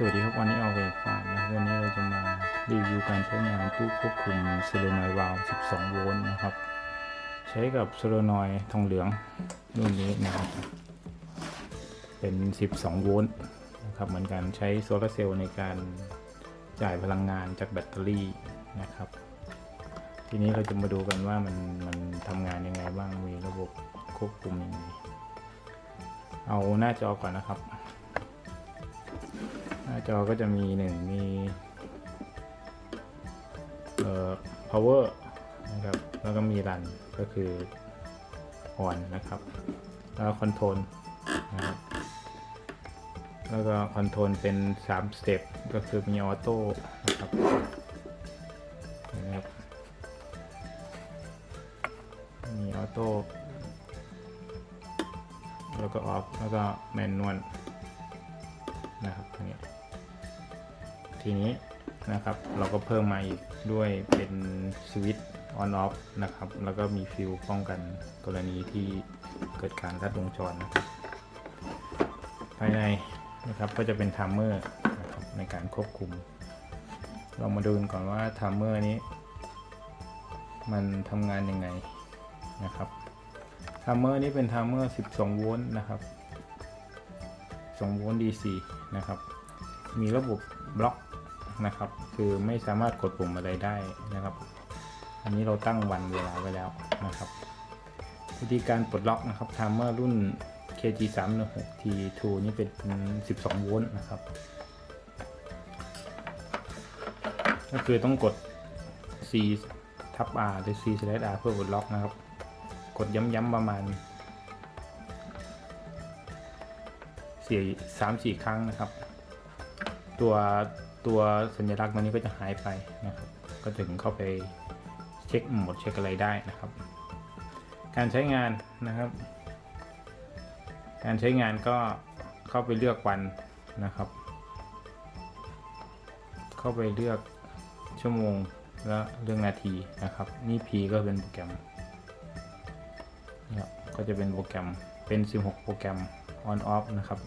สวัสดีครับวันนี้เอาเวฟาร์มนะวันนี้เราจะมารีวิวการใช้งานตู้ควบคุมโซโลนอยวาลว12 โวลต์นะครับ ใช้กับโซโลนอยทองเหลืองรุ่นนี้นะครับ เป็น 12 โวลต์นะครับเหมือนกันใช้โซลาร์เซลล์ในการจ่ายพลังงานจากแบตเตอรี่นะครับ ทีนี้เราจะมาดูกันว่ามันมันทำงานยังไงบ้างมีระบบควบคุมยังไงเอาหน้าจอก่อนนะครับ น้าจอก็จะมีหนึ่งมีเอ่อ power นะครับ แล้วก็มี run ก็คือ on นะครับ แล้วก็ control นะครับแล้วก็ control เป็น3 step ก็คือมี auto นะครับนะครับ มี auto แล้วก็ off แล้วก็ manual นะครับอันนี้ ทีนี้นะครับ เราก็เพิ่มมาอีกด้วยเป็นสวิตช์ on off นะครับ แล้วก็มีฟิวป้องกันกรณีที่เกิดการลัดวงจรนะครับภายในนะครับก็จะเป็นไทม์เมอร์นะครับในการควบคุม เรามาดูกันก่อนว่าไทม์เมอร์นี้ มันทำงานยังไงนะครับไทม์เมอร์นี้เป็นไทม์เมอร์ 12 โวลต์นะครับ2โวลต์ DC นะครับ มีระบบ บล็อกนะครับ คือไม่สามารถกดปุ่มอะไรได้นะครับ อันนี้เราตั้งวันเวลาไว้แล้วนะครับวิธีการปลดล็อกนะครับไทม์เมอร์รุ่น KG 3 1 6 T2 นี่เป็น 12 โวลต์นะครับ ก็คือต้องกด C ทับ R หรือ C slash R เพื่อปลดล็อกนะครับ กดย้ำๆประมาณสี่สามสี่ครั้งนะครับ ตัวตัวสัญลักษณ์ตัวนี้ก็จะหายไปนะครับ ก็ถึงเข้าไปเช็คโหมดเช็คอะไรได้นะครับ การใช้งานนะครับ การใช้งานก็เข้าไปเลือกวันนะครับ เข้าไปเลือกชั่วโมงและเรื่องนาทีนะครับ นี่ P ก็เป็นโปรแกรมนะครับก็จะเป็นโปรแกรมเป็น 16 โปรแกรม on off นะครับ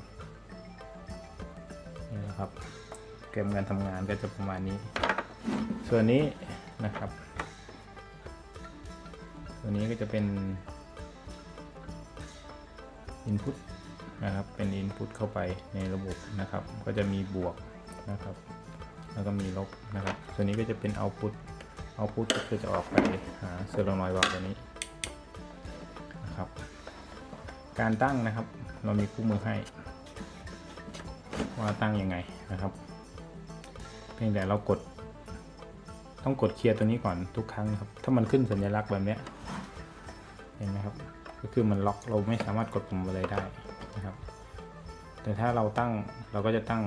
นี่นะครับ เกมการทำงานก็จะประมาณนี้ ส่วนนี้นะครับส่วนนี้ก็จะเป็น input นะครับ เป็น input เข้าไปในระบบนะครับ ก็จะมีบวกนะครับ แล้วก็มีลบนะครับ ส่วนนี้ก็จะเป็น output output ก็คือจะออกไปหาเซอร์โลนอยวาล์วตัวนี้นะครับ การตั้งนะครับ เรามีคู่มือให้ว่าตั้งยังไงนะครับ พียงแต่เรากด ต้องกดเคลียร์ตัวนี้ก่อนทุกครั้งนะครับ ถ้ามันขึ้นสัญลักษณ์แบบนี้เห็นไหมครับ ก็คือมันล็อกเราไม่สามารถกดปุ่มอะไรได้นะครับ แต่ถ้าเราตั้งเราก็จะตั้ง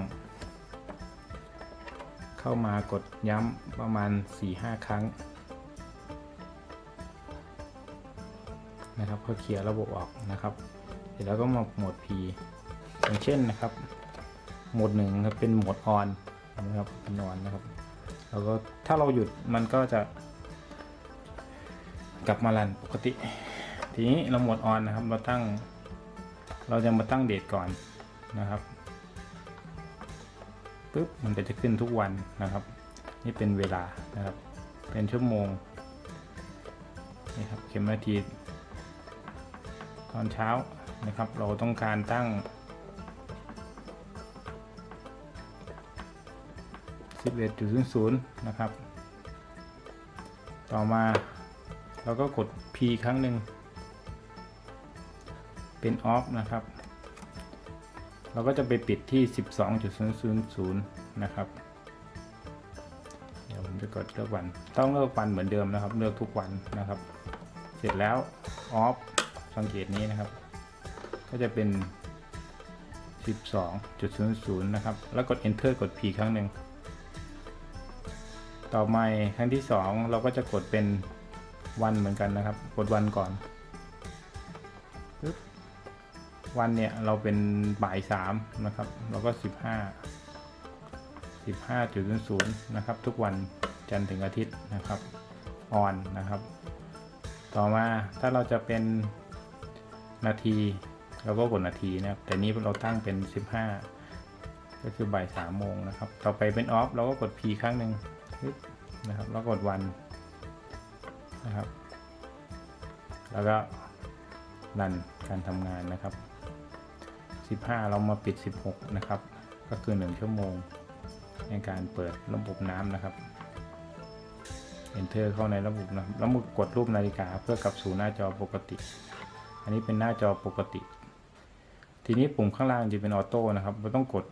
เข้ามากดย้ำประมาณ 4-5 ครั้งนะครับเพื่อเคลียร์ระบบออกนะครับ เสร็จแล้วก็มาโหมด P อย่างเช่นนะครับ โหมดหนึ่งเป็นโหมดออน นะครับนอนนะครับแล้วก็ถ้าเราหยุดมันก็จะ กลับมารันปกติ ทีนี้เราหมดออนนะครับเราตั้ง เราจะมาตั้งเดทก่อนนะครับปุ๊บมันก็จะขึ้นทุกวันนะครับ นี่เป็นเวลานะครับ เป็นชั่วโมงนี่ครับเข็มนาทีตอนเช้านะครับ เราต้องการตั้ง 11.00 นะครับ ต่อมาเราก็กด P ครั้งหนึ่ง เป็น off นะครับ เราก็จะไปปิดที่ 12.000 นะครับ เดี๋ยวผมจะกดเลือกวัน ต้องเลือกวันเหมือนเดิมนะครับ เลือกทุกวันนะครับ เสร็จแล้ว off สังเกตนี้นะครับ ก็จะเป็น 12.00 นะครับ แล้วกด enter กด P ครั้งหนึ่ง ต่อมาครั้งที่ 2 เราก็จะกดเป็นวันเหมือนกันนะครับ กดวันก่อนวันเนี่ยเราเป็นบ่ายสามนะครับ เราก็ 15 15.00นะครับ ทุกวันจันทร์ถึงอาทิตย์นะครับออนนะครับ ต่อมาถ้าเราจะเป็นนาที เราก็กดนาทีนะครับ แต่นี้เราตั้งเป็น 15 ก็คือบ่ายสามโมงนะครับ ต่อไปเป็นออฟเราก็กด P ครั้งหนึ่ง นะครับแล้วกดวันนะครับ แล้วก็รันการทำงานนะครับ 15 เรามาปิด 16 นะครับ ก็คือ 1 ชั่วโมง ในการเปิดระบบน้ำนะครับ Enter เข้าในระบบนะครับแล้วมากดรูปนาฬิกาเพื่อกลับสู่หน้าจอปกติ อันนี้เป็นหน้าจอปกติ ทีนี้ปุ่มข้างล่างจะเป็นออโต้นะครับเราต้องกด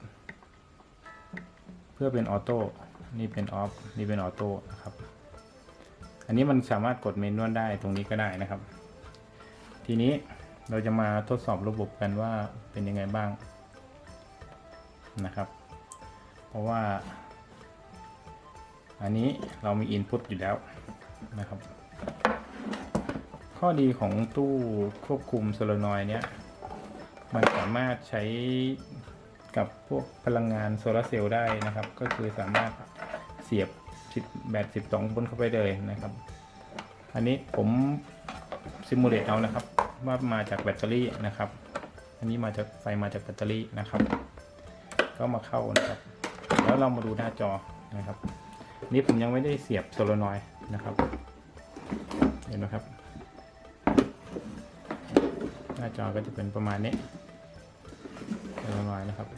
เพื่อเป็นออโต้ นี่เป็นออฟนี่เป็นออโต้นะครับ อันนี้มันสามารถกดเมนวลได้ตรงนี้ก็ได้นะครับ ทีนี้เราจะมาทดสอบระบบกันว่าเป็นยังไงบ้างนะครับ เพราะว่า อันนี้เรามี Input อยู่แล้วนะครับ ข้อดีของตู้ควบคุมโซลานอยด์เนี้ยมันสามารถใช้กับพวกพลังงานโซลาร์เซลล์ได้นะครับ ก็คือสามารถ สียบแบต12โวลต์เข้าไปเลยนะครับ อันนี้ผมซิมูเลตเอานะครับ ว่ามาจากแบตเตอรี่นะครับ อันนี้มาจากไฟมาจากแบตเตอรี่นะครับ ก็มาเข้านะครับ แล้วเรามาดูหน้าจอนะครับ นี่ผมยังไม่ได้เสียบโซลานอยนะครับ เห็นไหมครับ หน้าจอก็จะเป็นประมาณนี้โซลานอยนะครับ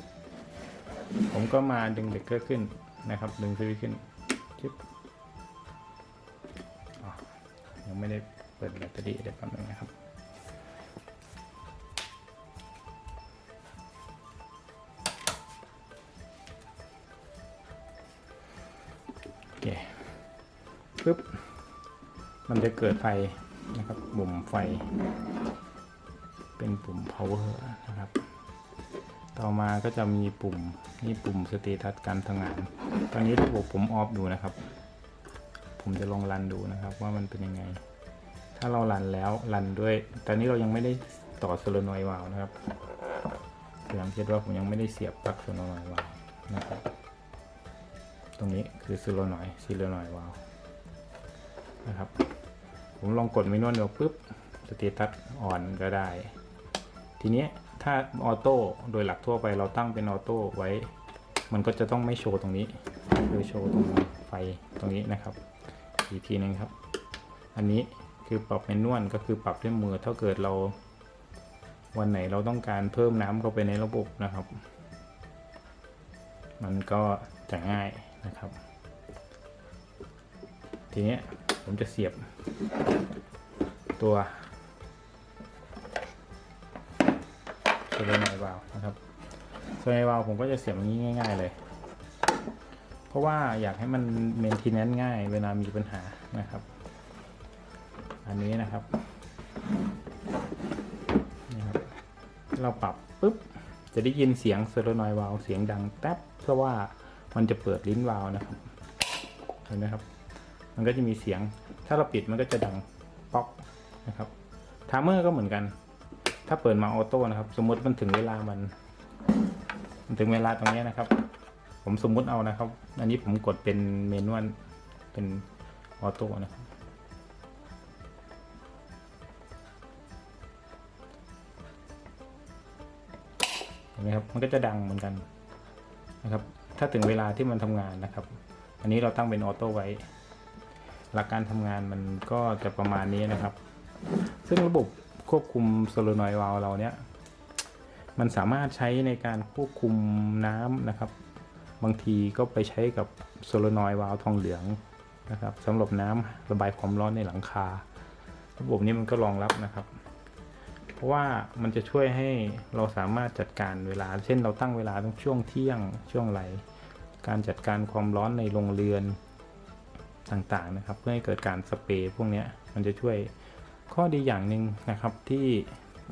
ผมก็มาดึงเบรกเกอร์ขึ้น นะครับ ดึงสวิตช์ขึ้นชิปยังไม่ได้เปิดแบตเตอรี่เดี๋ยวแป๊บนึงนะครับโอเคปึ๊บมันจะเกิดไฟนะครับปุ่มไฟ เป็นปุ่ม power นะครับ ต่อมาก็จะมีปุ่มนี่ปุ่มสเตตัสการทำงาน ตอนนี้ระบบผมออฟดูนะครับ ผมจะลองรันดูนะครับว่ามันเป็นยังไง ถ้าเรารันแล้วรันด้วย ตอนนี้เรายังไม่ได้ต่อโซลนอย์วาล์วนะครับสังเกตว่าผมยังไม่ได้เสียบปลั๊กโซลนอย์วาล์วนะครับ ตรงนี้คือโซลนอยด์ซีโลนอย์วาล์วนะครับ ผมลองกดเมนูเดียวปุ๊บสเตตัสอ่อนก็ได้ ทีนี้ ถ้าออโต้โดยหลักทั่วไปเราตั้งเป็นออโต้ไว้ มันก็จะต้องไม่โชว์ตรงนี้คือโชว์ตรงไฟตรงนี้นะครับ อีกทีหนึงครับ อันนี้คือปรับเมนวลก็คือปรับด้วยมือถ้าเกิดเรา วันไหนเราต้องการเพิ่มน้ำเข้าไปในระบบนะครับ มันก็จะง่ายนะครับ ทีนี้ผมจะเสียบตัว โซลานอย์วาล์วนะครับโซลานอย์วาล์วผมก็จะเสียบอย่างนี้ง่าย ๆเลย เพราะว่าอยากให้มันเมนทีแนนง่าย เวลามีปัญหานะครับ อันนี้นะครับนี่ครับ เราปรับปุ๊บจะได้ยินเสียงโซลานอย์วาล์วเสียงดังแท็บเพราะว่ามันจะเปิดลิ้นวาล์วนะครับเห็นไหมครับ มันก็จะมีเสียง ถ้าเราปิดมันก็จะดังป๊อกนะครับ ทามเมอร์ก็เหมือนกัน ถ้าเปิดมาออโต้นะครับ สมมติมันถึงเวลามัน มันถึงเวลาตรงนี้นะครับ ผมสมมุติเอานะครับ อันนี้ผมกดเป็นเมนวลเป็นออโต้นะครับเห็นไหมครับมันก็จะดังเหมือนกันนะครับ ถ้าถึงเวลาที่มันทำงานนะครับ อันนี้เราตั้งเป็นออโต้ไว้ หลักการทำงานมันก็จะประมาณนี้นะครับ ซึ่งระบบ ควบคุมโซลานอยด์วาล์วเราเนี้ยมันสามารถใช้ในการควบคุมน้ำนะครับ บางทีก็ไปใช้กับโซลานอยด์วาล์วทองเหลืองนะครับสำหรับน้ำระบายความร้อนในหลังคา ระบบนี้มันก็รองรับนะครับ เพราะว่ามันจะช่วยให้เราสามารถจัดการเวลา เช่นเราตั้งเวลาตรงช่วงเที่ยงช่วงไรการจัดการความร้อนในโรงเรือนต่างๆนะครับ เพื่อให้เกิดการสเปรย์พวกนี้มันจะช่วย ข้อดีอย่างหนึ่งนะครับที่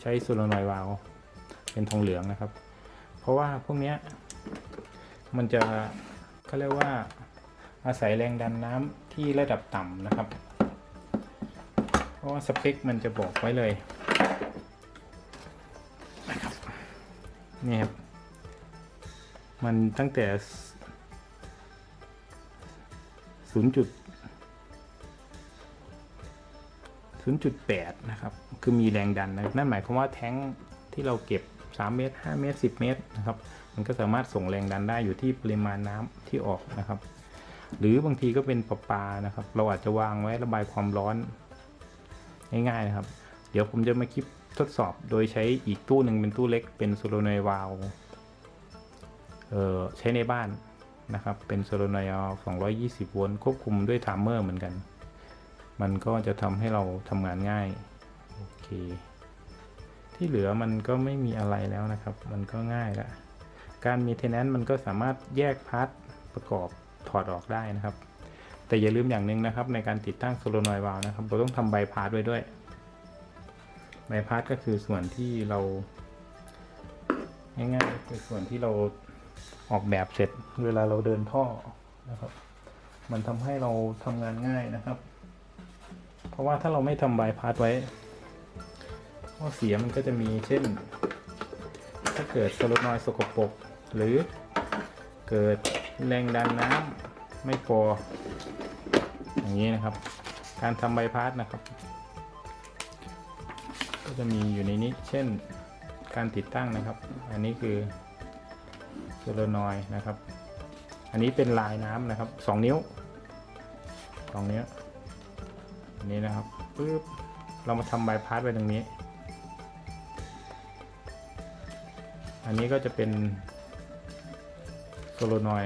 ใช้โซลานอยด์วาลเป็นทองเหลืองนะครับ เพราะว่าพวกนี้มันจะเขาเรียกว่าอาศัยแรงดันน้ำที่ระดับต่ำนะครับ เพราะว่าสเปคมันจะบอกไว้เลยนะครับนี่ครับ มันตั้งแต่ 0 0.8 นะครับ คือมีแรงดันนะนั่นหมายความว่าแท้งที่เราเก็บ 3 เมตร 5 เมตร 10 เมตรนะครับ มันก็สามารถส่งแรงดันได้อยู่ที่ปริมาณน้ำที่ออกนะครับ หรือบางทีก็เป็นประปานะครับ เราอาจจะวางไว้ระบายความร้อน ง่ายๆนะครับ เดี๋ยวผมจะมาคลิปทดสอบโดยใช้อีกตู้หนึ่งเป็นตู้เล็กเป็นโซโลไนวาลเออใช้ในบ้านนะครับ เป็นโซโลไนวาล220 โวลต์ควบคุมด้วยไทม์เมอร์เหมือนกัน มันก็จะทำให้เราทำงานง่าย โอเค ที่เหลือมันก็ไม่มีอะไรแล้วนะครับ มันก็ง่ายละการมีเทนแนนต์มันก็สามารถแยกพาร์ทประกอบถอดออกได้นะครับ แต่อย่าลืมอย่างหนึ่งนะครับ ในการติดตั้งโซโลนอยวาลนะครับ เราต้องทำใบพาร์ทไว้ด้วยใบพาร์ทก็คือส่วนที่เราง่ายๆคือส่วนที่เราออกแบบเสร็จเวลาเราเดินท่อนะครับ มันทำให้เราทำงานง่ายนะครับ เพราะว่าถ้าเราไม่ทำใบพาร์ทไว้ข้อเสียมันก็จะมีเช่น ถ้าเกิดโซลนอยสกปรกหรือเกิดแรงดันน้ำไม่พออย่างนี้นะครับ การทำใบพัดนะครับ ก็จะมีอยู่ในนี้เช่นการติดตั้งนะครับ อันนี้คือโซลนอยนะครับ อันนี้เป็นลายน้ำนะครับ 2 นิ้ว 2 นิ้ว นี้นะครับปึ๊บเรามาทำใบพัดไว้ตรงนี้ อันนี้ก็จะเป็นโซโลนอย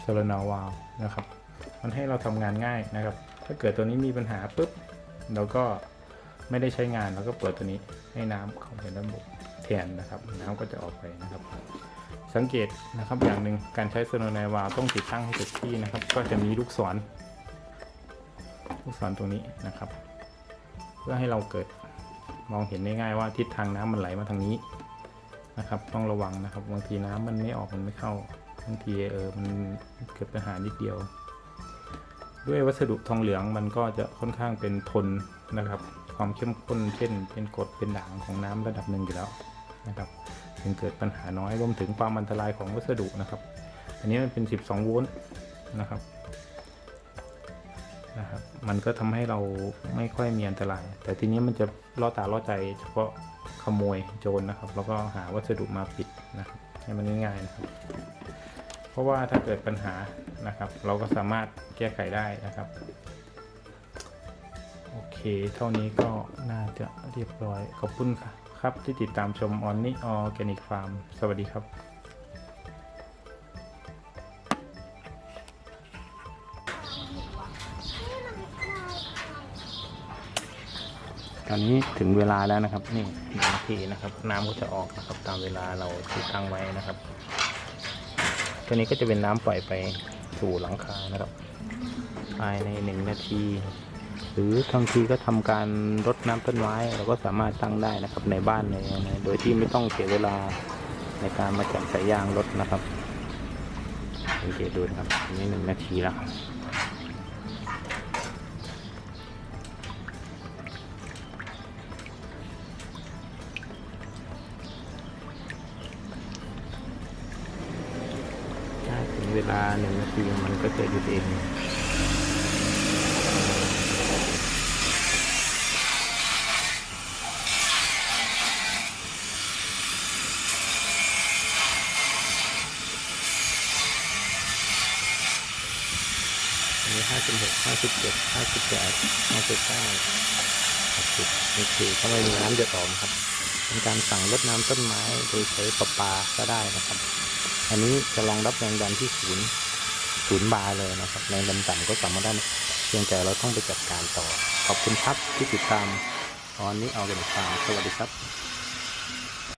โซโลนอวาลนะครับ มันให้เราทำงานง่ายนะครับ ถ้าเกิดตัวนี้มีปัญหาปุ๊บเราก็ไม่ได้ใช้งานเราก็เปิดตัวนี้ให้น้ำเข้าไปด้านบนแทนนะครับ น้ำก็จะออกไปนะครับ สังเกตนะครับอย่างหนึ่งการใช้โซโนอยวาต้องติดตั้งให้ถูกที่นะครับ ก็จะมีลูกศร ลูกศรตรงนี้นะครับ เพื่อให้เราเกิดมองเห็นได้ง่ายว่าทิศทางน้ำมันไหลมาทางนี้นะครับ ต้องระวังนะครับบางทีน้ำมันไม่ออกมันไม่เข้าบางทีเออมันเกิดปัญหานิดเดียว ด้วยวัสดุทองเหลืองมันก็จะค่อนข้างเป็นทนนะครับ ความเข้มข้นเช่น เป็นกรดเป็นด่างของน้ำระดับหนึ่งอยู่แล้วนะครับ จึงเกิดปัญหาน้อยรวมถึงความอันตรายของวัสดุนะครับ อันนี้มันเป็น 12 โวลต์นะครับนะครับ มันก็ทำให้เราไม่ค่อยมีอันตราย แต่ทีนี้มันจะล่อตาล่อใจเฉพาะขโมยโจรนะครับ แล้วก็หาวัสดุมาปิดนะครับให้มันง่ายๆนะครับ เพราะว่าถ้าเกิดปัญหานะครับ เราก็สามารถแก้ไขได้นะครับโอเค เท่านี้ก็น่าจะเรียบร้อย ขอบคุณค่ะ ครับที่ติดตามชมออนนี่ออร์แกนิกฟาร์ม สวัสดีครับตอนนี้ถึงเวลาแล้วนะครับ นี่หนึ่งนาทีนะครับ น้ำก็จะออกนะครับตามเวลาเราที่ตั้งไว้นะครับตัวนี้ก็จะเป็นน้ำปล่อยไปสู่หลังคานะครับ ภายในหนึ่งนาที หรือบางทีก็ทำการรดน้ำต้นไม้ เราก็สามารถตั้งได้นะครับในบ้านในในโดยที่ไม่ต้องเสียเวลาในการมาจับสายยางรถนะครับสังเกตดูนะครับนนี้หนึ่งนาทีแล้วถ้าถึงเวลาหนึ่งนาทีมันก็จะหยุดเอง นี้ห้าสิบหกห้าสิบเจ็ดห้าสิบแปดห้าสิบเก้าหกสิบนี่คือถ้าไม่มีน้ำหยดออกนครับ เป็นการสั่งลดน้ำต้นไม้โดยใช้ประปาก็ได้นะครับ อันนี้จะรองรับแรงดันที่ศูนย์ศูนย์บาร์เลยนะครับแรงดันต่ำก็สามารถได้เพียงแต่เราต้องไปจัดการต่อ ขอบคุณครับที่ติดตามตอนนี้เอาเป็นฟาร์มสวัสดีครับ